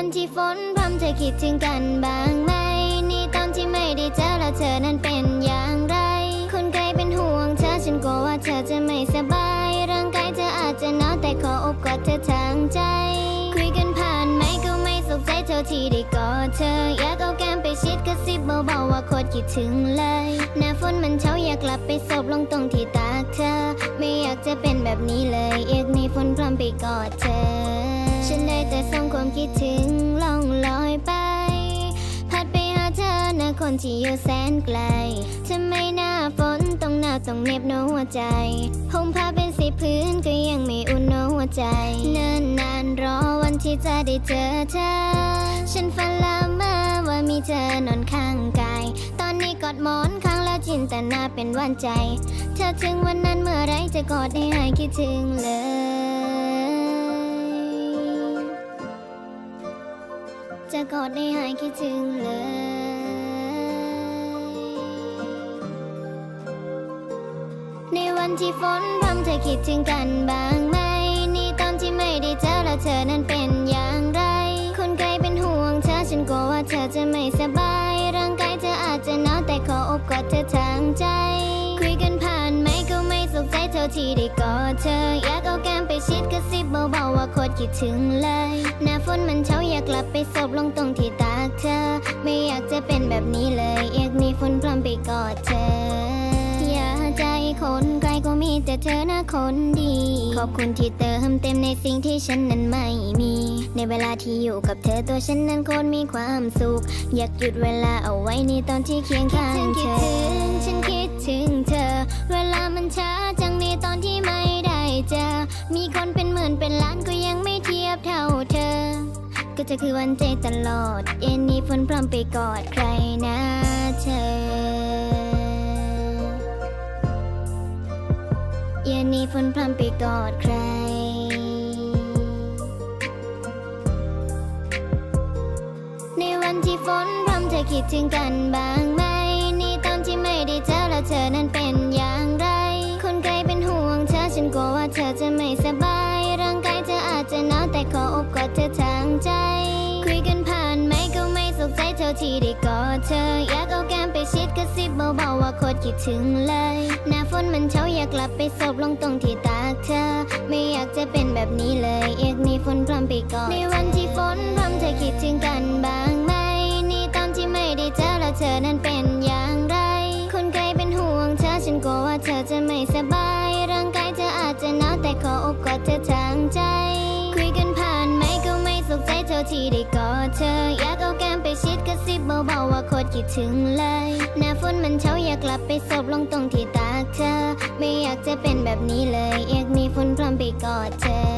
วันที่ฝนพรำเธอคิดถึงกันบ้างไหม นี่ตอนที่ไม่ได้เจอแล้วเธอนั้นเป็นอย่างไร คนไกลเป็นห่วงเธอฉันกลัวว่าเธอจะไม่สบาย ร่างกายเธออาจจะหนาวแต่ขออบกอดเธอทางใจ คุยกันผ่านไหมก็ไม่สุขใจเท่าที่ได้กอดเธอ อยากเอาแก้มไปชิดกระซิบเบาๆว่าโคตรคิดถึงเลย หน้าฝนมันเช้าอยากกลับไปสบลงตรงที่ตากเธอ ไม่อยากจะเป็นแบบนี้เลยอยากมีฝนพรำไปกอดเธอ คิดถึงล่องลอยไป พัดไปหาเธอนะคนที่อยู่แสนไกลทำไมหน้าฝนต้องหนาวต้องเหน็บหนาวหัวใจห่มผ้าเป็นสีพื้นก็ยังไม่อุ่นหนาวหัวใจ เนิ่นนานรอวันที่จะได้เจอเธอ ฉันฝันละเมาว่ามีเธอนอนข้างกาย ตอนนี้กอดหมอนข้างแล้วจินตนาเป็นวันใจ เธอถึงวันนั้นเมื่อไรจะกอดให้หายคิดถึงเลย จะกอดให้หายคิดถึงเลย ในวันที่ฝนพรำเธอคิดถึงกันบ้างไหม นี่ตอนที่ไม่ได้เจอแล้วเธอนั้นเป็นอย่างไร คนไกลเป็นห่วงเธอฉันกลัวว่าเธอจะไม่สบาย ร่างกายเธออาจจะหนาวแต่ขออบกอดเธอทางใจ ที่ได้กอดเธอ อยากเอาแก้มไปชิดกระซิบเบาๆว่าโคตรคิดถึงเลย หน้าฝนมันเช้าอยากกลับไปสบลงตรงที่ตากเธอ ไม่อยากจะเป็นแบบนี้เลยอยากมีฝนพรำไปกอดเธอ อย่าใจคนไกลก็มีแต่เธอนะคนดี ขอบคุณที่เติมเต็มในสิ่งที่ฉันนั้นไม่มี ในเวลาที่อยู่กับเธอตัวฉันนั้นโคตรมีความสุข อยากหยุดเวลาเอาไว้ในตอนที่เคียงข้างเธอ เป็นล้านก็ยังไม่เทียบเท่าเธอ ก็จะคือวันใจตลอด เย็นนี้ฝนพร้อมไปกอดใครนะเธอ เย็นนี้ฝนพรำไปกอดใครในวันที่ฝนพรำเธอคิดถึงกันบ้างไหม นี่ตอนที่ไม่ได้เจอแล้วเธอนั้นเป็นอย่างไร คนไกลเป็นห่วงเธอฉันกลัวว่าเธอจะไม่สบาย อบกอทางใจ คุยกันผ่านไหมก็ไม่สุขใจเท่าที่ได้กอดเธอ อยากเอาแก้มไปชิดกระซิบเบาๆว่าโคตรคิดถึงเลย หน้าฝนมันเช้าอยากกลับไปสบลงตรงที่ตากเธอ ไม่อยากจะเป็นแบบนี้เลยอยากมีฝนพรำไปก่อนในวันที่ฝนพรำเธอคิดถึงกัน ที่ได้กอดเธอ อยากเอาแก้มไปชิดกระซิบเบาๆว่าโคตรคิดถึงเลย หน้าฝนมันเช้าอยากกลับไปสบลงตรงที่ตากเธอ ไม่อยากจะเป็นแบบนี้เลย อยากมีฝนพรำไปกอดเธอ